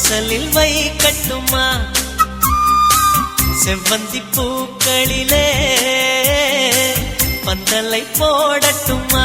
வாசலில் வை கட்டுமா செவ்வந்தி பூக்களிலே பந்தலை போடட்டுமா?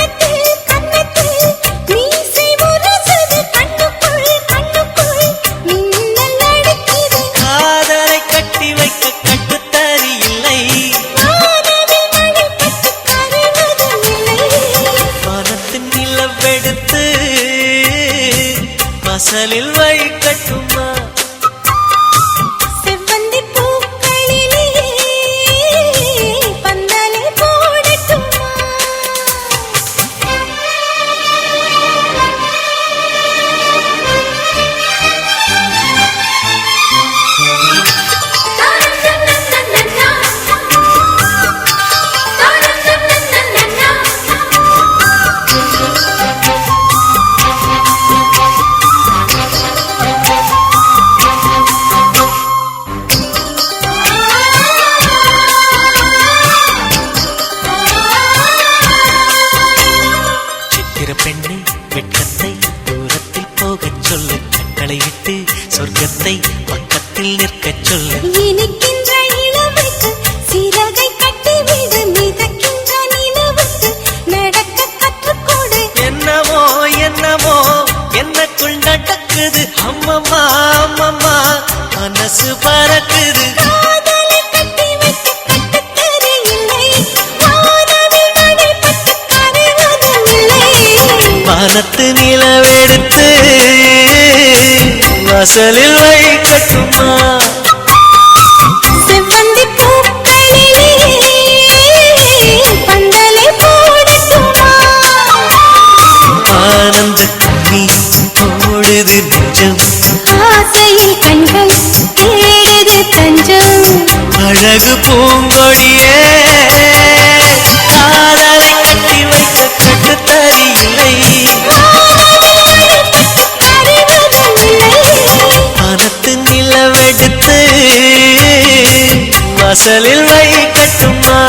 வாசலில் வை. சொர்க்கத்தை பக்கத்தில் நிற்கச் சொல்லு இனிக்கின்ற இளமைக்கு சிறகை கட்டிவிடு மிதக்கின்ற நிலவுக்கு நடக்க கற்றுக்கொடு. என்னமோ என்னமோ என்னக்குள் நடக்குது. அம்மம்மா அம்மம்மா மனசு பறக்குது. காதலை கட்டி வாசலில் வை கட்டுமா செவ்வந்தி பூக்களிலே பந்தலை போடட்டுமா? ஆனந்த கண்ணி ஓடுது நெஞ்சம். ஆசையில் கண்கள் தேடுது தஞ்சம். அழகு பூங்கொடியே நிலவெடுத்து வாசலில் வை கட்டுமா